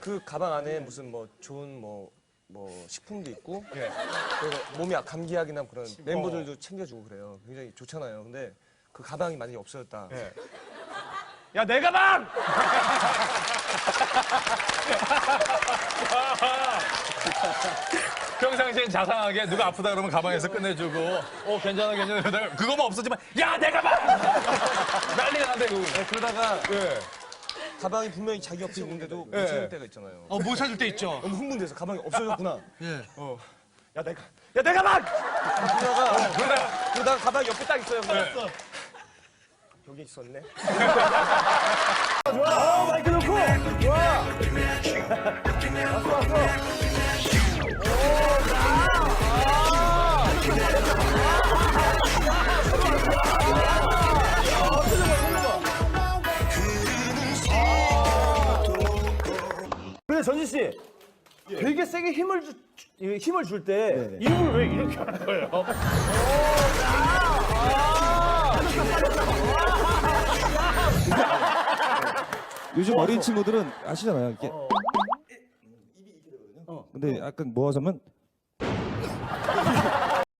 그 가방 안에 무슨 뭐 좋은 뭐, 뭐 식품도 있고 예. 그리고 몸이 감기약이나 그런 멤버들도 챙겨주고 그래요. 굉장히 좋잖아요. 근데 그 가방이 만약에 없어졌다. 예. 야, 내 가방! 평상시엔 자상하게 누가 아프다 그러면 가방에서 끝내주고, 어, 괜찮아, 괜찮아. 그거만 없어지면, 야, 내 가방! 난리가 난대, 그거. 네, 그러다가 예. 가방이 분명히 자기 옆에 있는데도 못 예. 찾을 때가 있잖아요. 어, 못 찾을 때 있죠. 너무 흥분돼서 가방이 없어졌구나. 예. 야, 내가, 야, 내 가방! 그러다가, 그러다가, 그러다가 가방이 옆에 딱 있어요. 그래서 여기 있었네. 근데 전진 씨 되게 세게 힘을 주, 이 힘을 줄 때 입을 왜 이렇게 하는 거예요? 요즘 어린 친구들은 아시잖아요. 이렇게 입이 이렇게 되거든요. 근데 약간 모아서면